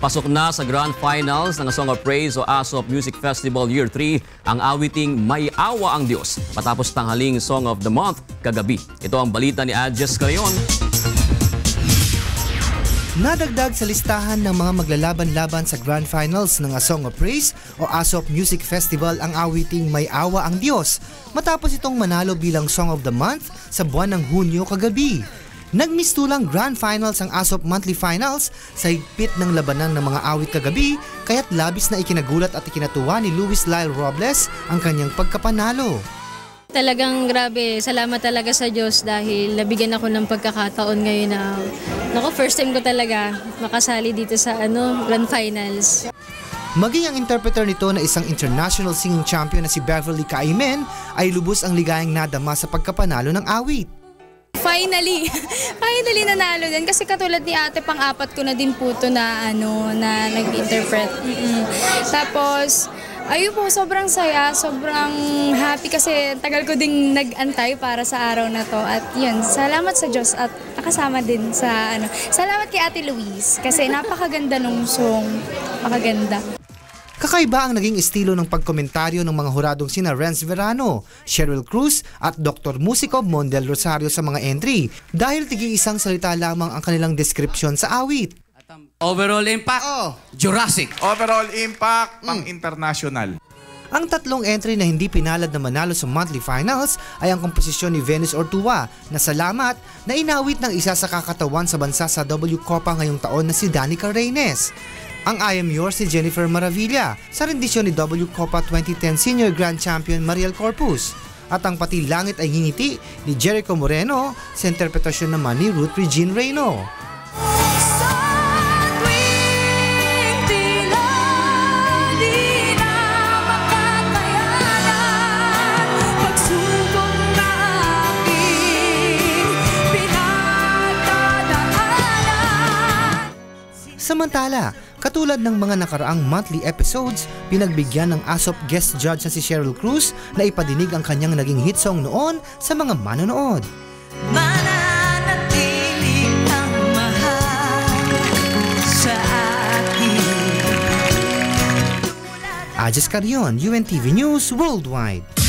Pasok na sa Grand Finals ng Song of Praise o ASOP Music Festival Year 3 ang awiting May Awa ang Diyos matapos tanghaling Song of the Month kagabi. Ito ang balita ni Adjes Carayon. Nadagdag sa listahan ng mga maglalaban-laban sa Grand Finals ng A Song of Praise o ASOP Music Festival ang awiting May Awa ang Diyos matapos itong manalo bilang Song of the Month sa buwan ng Hunyo kagabi. Nagmistulang Grand Finals ang ASOP Monthly Finals sa higpit ng labanan ng mga awit kagabi kaya't labis na ikinagulat at ikinatuwa ni Luis Lyle Robles ang kanyang pagkapanalo. Talagang grabe, salamat talaga sa Diyos dahil nabigyan ako ng pagkakataon ngayon na Nako, first time ko talaga makasali dito sa ano, Grand Finals. Maging ang interpreter nito na isang international singing champion na si Beverly Kaimen ay lubos ang ligayang nadama sa pagkapanalo ng awit. Finally, finally nanalo din kasi katulad ni ate pang-apat ko na din po to na ano na nag-interpret. Mm-mm. Tapos ayun po sobrang saya, sobrang happy kasi tagal ko ding nag-antay para sa araw na to at yun, salamat sa Diyos at nakasama din sa ano. Salamat kay Ate Louise kasi napakaganda nung song, napakaganda. Kakaiba ang naging estilo ng pagkomentaryo ng mga huradong sina Renz Verano, Cheryl Cruz at Dr. Musico Mondel Rosario sa mga entry dahil tigi isang salita lamang ang kanilang description sa awit. Overall impact, Oh. Jurassic. Overall impact, pang international. Ang tatlong entry na hindi pinalad na manalo sa monthly finals ay ang komposisyon ni Venus Ortua na salamat na inawit ng isa sa kakatawan sa bansa sa W Copa ngayong taon na si Danica Reynes. Ang I Am Yours si Jennifer Maravilla sa rendisyon ni W Copa 2010 Senior Grand Champion Mariel Corpus. At ang Pati Langit ay Ngingiti ni Jericho Moreno sa interpretasyon naman ni Ruth Regine Reyno. Samantala, katulad ng mga nakaraang monthly episodes, pinagbigyan ng ASOP guest judge na si Cheryl Cruz na ipadinig ang kanyang naging hit song noon sa mga manonood. Mananatili ang mahal sa akin Ajas Carion, UNTV News Worldwide.